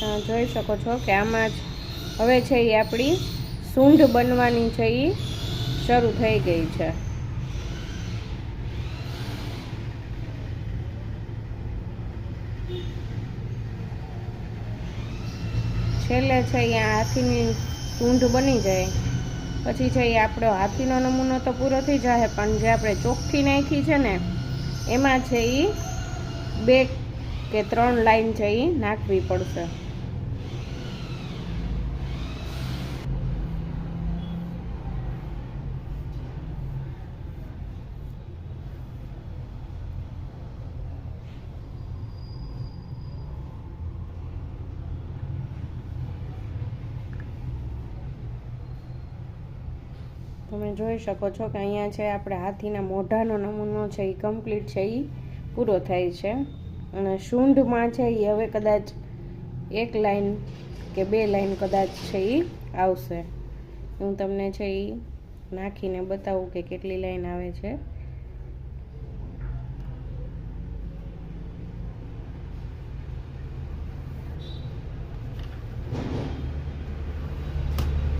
જોઈ શકો છો કે આમાં જ હવે છે એ આપણી સૂંઢ બનવાની છે એ શરૂ થઈ ગઈ છે. છેલ્લે છે એ હાથીની સૂંઢ બની જાય. પછી છે એ આપણો હાથીનો નમૂનો તો પૂરો થઈ જાય પણ જે આપણે ચોખ્ખી નાખી છે ને, એમાં છે એ બે કે ત્રણ લાઈન છે એ નાખવી પડશે. તમે જોઈ શકો છો કે અહીંયા છે, આપણે હાથીના મોઢાનો નમૂનો છે એ કમ્પ્લીટ છે એ પૂરો થાય છે. અને સૂંઢમાં છે એ હવે કદાચ એક લાઈન કે બે લાઈન કદાચ છે એ આવશે. હું તમને છે એ નાખીને બતાવું કે કેટલી લાઈન આવે છે.